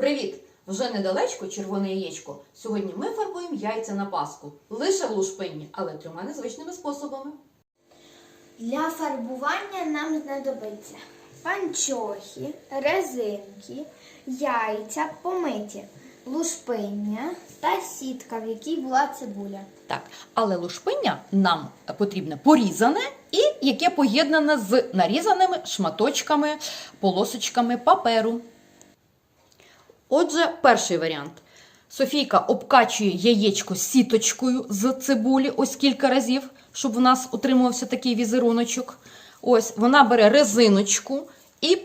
Привіт! Вже недалечко червоне яєчко. Сьогодні ми фарбуємо яйця на паску. Лише в лушпинні, але трьома незвичними способами. Для фарбування нам знадобиться панчохи, резинки, яйця, помиті, лушпиння та сітка, в якій була цибуля. Так, але лушпиння нам потрібне порізане і яке поєднане з нарізаними шматочками, полосочками паперу. Отже, перший варіант. Софійка обкачує яєчко сіточкою з цибулі ось кілька разів, щоб в нас утримувався такий візеруночок. Ось вона бере резиночку і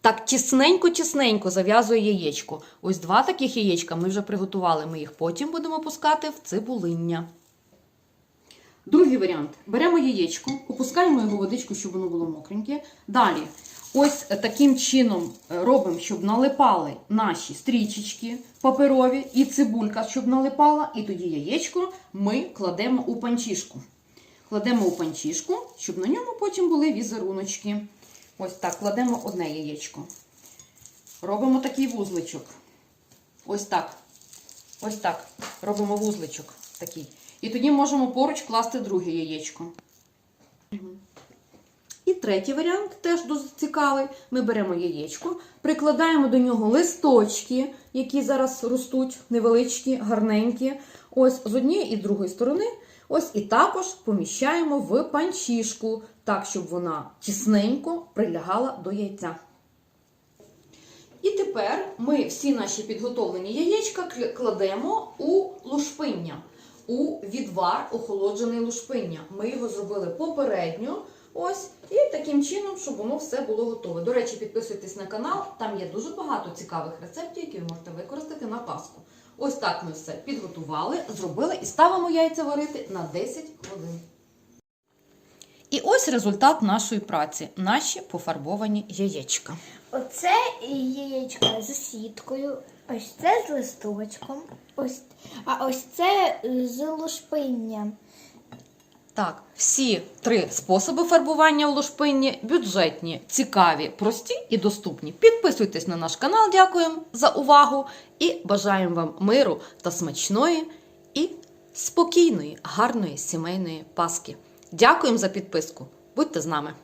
так тісненько-тісненько зав'язує яєчко. Ось два таких яєчка ми вже приготували. Ми їх потім будемо пускати в цибулиння. Другий варіант. Беремо яєчко, опускаємо його водичку, щоб воно було мокреньке. Далі, ось таким чином е, робимо, щоб налипали наші стрічечки паперові і цибулька, щоб налипала. І тоді яєчко ми кладемо у панчішку. Кладемо у панчішку, щоб на ньому потім були візеруночки. Ось так, кладемо одне яєчко. Робимо такий вузличок. Ось так. Ось так. Робимо вузличок такий. І тоді можемо поруч класти друге яєчко. І третій варіант теж дуже цікавий. Ми беремо яєчко, прикладаємо до нього листочки, які зараз ростуть, невеличкі, гарненькі. Ось з однієї і з другої сторони. Ось і також поміщаємо в панчішку, так, щоб вона тісненько прилягала до яйця. І тепер ми всі наші підготовлені яєчка кладемо у лушпиння, у відвар охолоджений лушпиння. Ми його зробили попередньо. Ось, і таким чином, щоб воно все було готове. До речі, підписуйтесь на канал, там є дуже багато цікавих рецептів, які ви можете використати на Пасху. Ось так ми все підготували, зробили і ставимо яйця варити на 10 хвилин. І ось результат нашої праці, наші пофарбовані яєчка. Оце яєчко з сіткою, ось це з листочком, ось, а ось це з лушпинням. Так, всі три способи фарбування у лушпинні бюджетні, цікаві, прості і доступні. Підписуйтесь на наш канал, дякуємо за увагу і бажаємо вам миру та смачної і спокійної, гарної сімейної паски. Дякуємо за підписку. Будьте з нами!